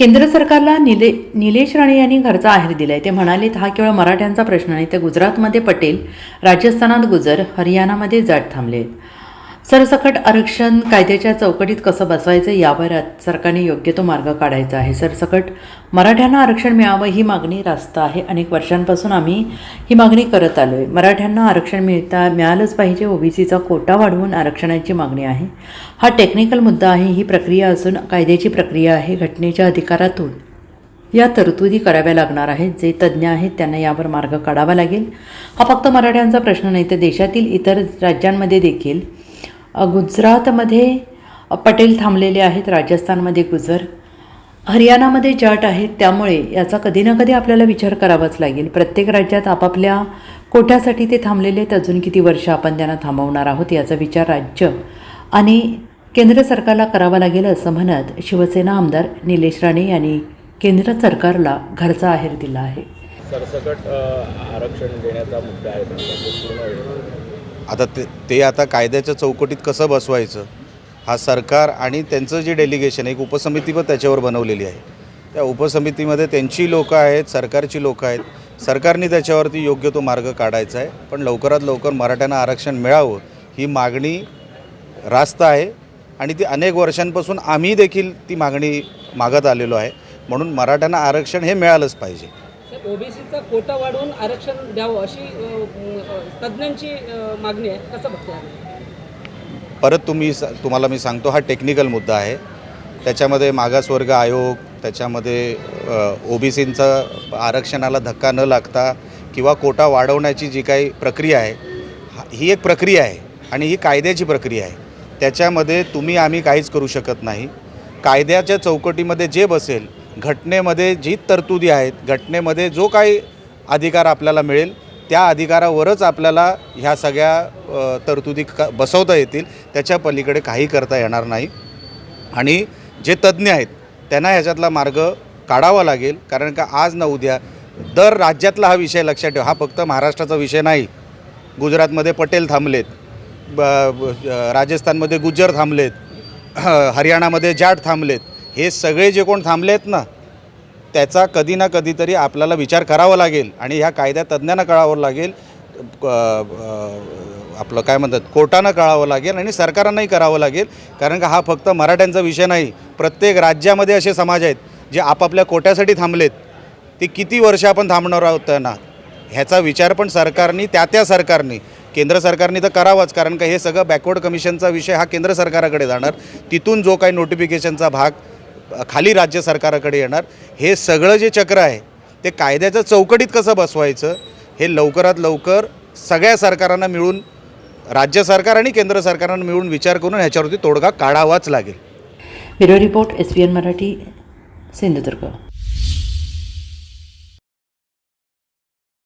केंद्र सरकारला निले निलेश राणे यांनी घरचा आहेर आहे ते म्हणालेत हा केवळ मराठ्यांचा प्रश्न नाही तर गुजरातमध्ये पटेल राजस्थानात गुजर हरियाणामध्ये जाट थांबले आहेत सरसकट आरक्षण कायद्याच्या चौकटीत कसं बसवायचं यावर आज सरकारने योग्य तो मार्ग काढायचा आहे. सरसकट मराठ्यांना आरक्षण मिळावं ही मागणी रास्त आहे. अनेक वर्षांपासून आम्ही ही मागणी करत आलो आहे मराठ्यांना आरक्षण मिळता मिळालंच पाहिजे. ओबीसीचा कोटा वाढवून आरक्षणाची मागणी आहे. हा टेक्निकल मुद्दा आहे. ही प्रक्रिया असून कायद्याची प्रक्रिया आहे. घटनेच्या अधिकारातून या तरतुदी कराव्या लागणार आहेत. जे तज्ज्ञ आहेत त्यांना यावर मार्ग काढावा लागेल. हा फक्त मराठ्यांचा प्रश्न नाही तर देशातील इतर राज्यांमध्ये देखील गुजरातमध्ये पटेल थांबलेले आहेत राजस्थानमध्ये गुजर. हरियाणामध्ये जाट आहेत त्यामुळे याचा कधी ना कधी आपल्याला विचार करावाच लागेल. प्रत्येक राज्यात आपापल्या कोट्यासाठी ते थांबलेले आहेत अजून किती वर्ष आपण त्यांना थांबवणार आहोत याचा विचार राज्य आणि केंद्र सरकारला करावा लागेल असं म्हणत शिवसेना आमदार निलेश राणे यांनी केंद्र सरकारला घरचा आहेर दिला आहे. सरसकट आरक्षण देण्याचा मुद्दा आहे आता ते ते आता कायद्याच्या चौकटीत कसं बसवायचं? हा सरकार आणि त्यांचं जे डेलिगेशन एक उपसमिती पण त्याच्यावर बनवलेली आहे. त्या उपसमितीमध्ये त्यांची लोकं आहेत सरकारची लोकं आहेत. सरकारने त्याच्यावरती योग्य तो मार्ग काढायचा आहे. पण लवकरात लवकर मराठ्यांना आरक्षण मिळावं ही मागणी रास्त आहे. आणि ती अनेक वर्षांपासून आम्ही देखील ती मागणी मागत आलेलो आहे. म्हणून मराठ्यांना आरक्षण हे मिळालंच पाहिजे. ओबीसीचा कोटा वाढवून आरक्षण द्यावं अशी तज्ज्ञांची मागणी आहे. कसं बघताय परत तुम्ही स- तुम्हाला मी सांगतो हा टेक्निकल मुद्दा आहे. त्याच्यामध्ये मागासवर्ग आयोग त्याच्यामध्ये ओ बी आरक्षणाला धक्का न लागता किंवा कोटा वाढवण्याची जी काही प्रक्रिया आहे ही एक प्रक्रिया आहे आणि ही कायद्याची प्रक्रिया आहे. त्याच्यामध्ये तुम्ही आम्ही काहीच करू शकत नाही. कायद्याच्या चौकटीमध्ये जे बसेल घटनेमध्ये जी तरतुदी आहेत घटनेमध्ये जो काही अधिकार आपल्याला मिळेल त्या अधिकारावरच आपल्याला ह्या सगळ्या तरतुदी क बसवता येतील. त्याच्या पलीकडे काही करता येणार नाही. आणि जे तज्ज्ञ आहेत त्यांना ह्याच्यातला मार्ग काढावा लागेल. कारण का आज न उद्या दर राज्यातला हा विषय लक्षात ठेवा. हा फक्त महाराष्ट्राचा विषय नाही. गुजरातमध्ये पटेल थांबलेत. ब- राजस्थानमध्ये गुज्जर थांबलेत. हरियाणामध्ये जाट थांबलेत. हे सगळे जे कोण थांबले आहेत ना त्याचा कधी ना कधीतरी आपल्याला विचार करावा लागेल आणि ह्या कायद्या तज्ज्ञांना कळावं लागेल आपलं काय म्हणतात कोर्टानं कळावं लागेल आणि सरकारांनाही करावं लागेल. कारण का हा फक्त मराठ्यांचा विषय नाही प्रत्येक राज्यामध्ये असे समाज आहेत जे आपापल्या कोट्यासाठी थांबलेत. ते किती वर्ष आपण थांबणार आहोत त्यांना? ह्याचा विचार पण सरकारनी त्या त्या सरकारनी. केंद्र सरकारने तर करावाच कारण का हे सगळं बॅकवर्ड कमिशनचा विषय हा केंद्र सरकाराकडे जाणार. तिथून जो काही नोटिफिकेशनचा भाग खाली राज्य सरकाराकडे येणार. हे सगळं जे चक्र आहे ते कायद्याच्या चौकटीत कसं बसवायचं हे लवकरात लवकर सगळ्या सरकारांना मिळून राज्य सरकार आणि केंद्र सरकारांना मिळून विचार करून ह्याच्यावरती तोडगा काढावाच लागेल. Bureau report S P N Marathi Sindhudurg.